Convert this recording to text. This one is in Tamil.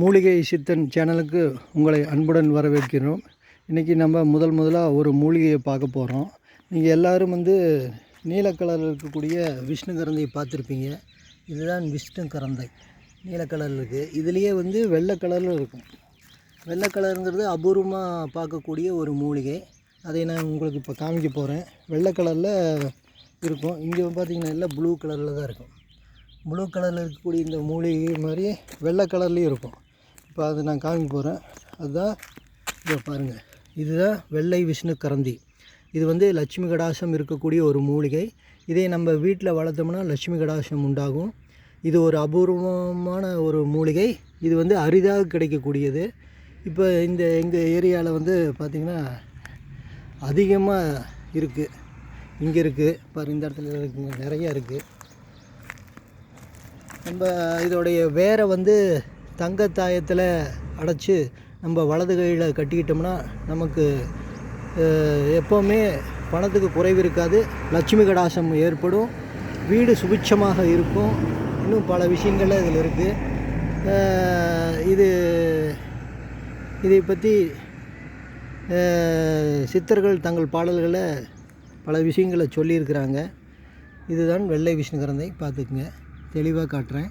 மூலிகை சித்தன் சேனலுக்கு உங்களை அன்புடன் வரவேற்கிறோம். இன்றைக்கி நம்ம முதல் முதலாக ஒரு மூலிகையை பார்க்க போகிறோம் நீங்கள் எல்லோரும் வந்து நீல கலரில் இருக்கக்கூடிய விஷ்ணு கரந்தையை பார்த்துருப்பீங்க. இதுதான் விஷ்ணு கரந்தை. நீல கலரில் இருக்குது இதுலேயே வந்து வெள்ளை கலரில் இருக்கும். வெள்ளை கலருங்கிறது அபூர்வமாக பார்க்கக்கூடிய ஒரு மூலிகை. அதை நான் உங்களுக்கு இப்போ காமிக்க போகிறேன் வெள்ளை கலரில் இருக்கும். இங்கே பார்த்தீங்கன்னா எல்லாம் ப்ளூ கலரில் தான் இருக்கும். ப்ளூ கலரில் இருக்கக்கூடிய இந்த மூலிகை மாதிரி வெள்ளை கலர்லேயும் இருக்கும். இப்போ அதை நான் காமிக்க போகிறேன். அதுதான் இதை பாருங்கள் இதுதான் வெள்ளை விஷ்ணு கரந்தி. இது வந்து லட்சுமி கடாசம் இருக்கக்கூடிய ஒரு மூலிகை. இதை நம்ம வீட்டில் வளர்த்தோம்னா லட்சுமி கடாசம் உண்டாகும். இது ஒரு அபூர்வமான ஒரு மூலிகை. இது வந்து அரிதாக கிடைக்கக்கூடியது. இப்போ இந்த எங்கள் ஏரியாவில் வந்து பார்த்திங்கன்னா அதிகமாக இருக்குது இங்கே இருக்குது பாரு இந்த இடத்துல இருக்குங்க நிறையா இருக்குது நம்ம இதோடைய வேரை வந்து தங்கத்தாயத்தில் அடைச்சி நம்ம வலது கையில் கட்டிக்கிட்டோம்னா நமக்கு எப்போவுமே பணத்துக்கு குறைவு இருக்காது. லட்சுமி கடாசம் ஏற்படும். வீடு சுபிட்சமாக இருக்கும். இன்னும் பல விஷயங்கள் இதில் இருக்குது இது இதை பற்றி சித்தர்கள் தங்கள் பாடல்களை பல விஷயங்களை சொல்லியிருக்கிறாங்க. இதுதான் வெள்ளை விஷ்ணுகரந்தை பார்த்துக்குங்க. தெளிவாக காட்டுறேன்.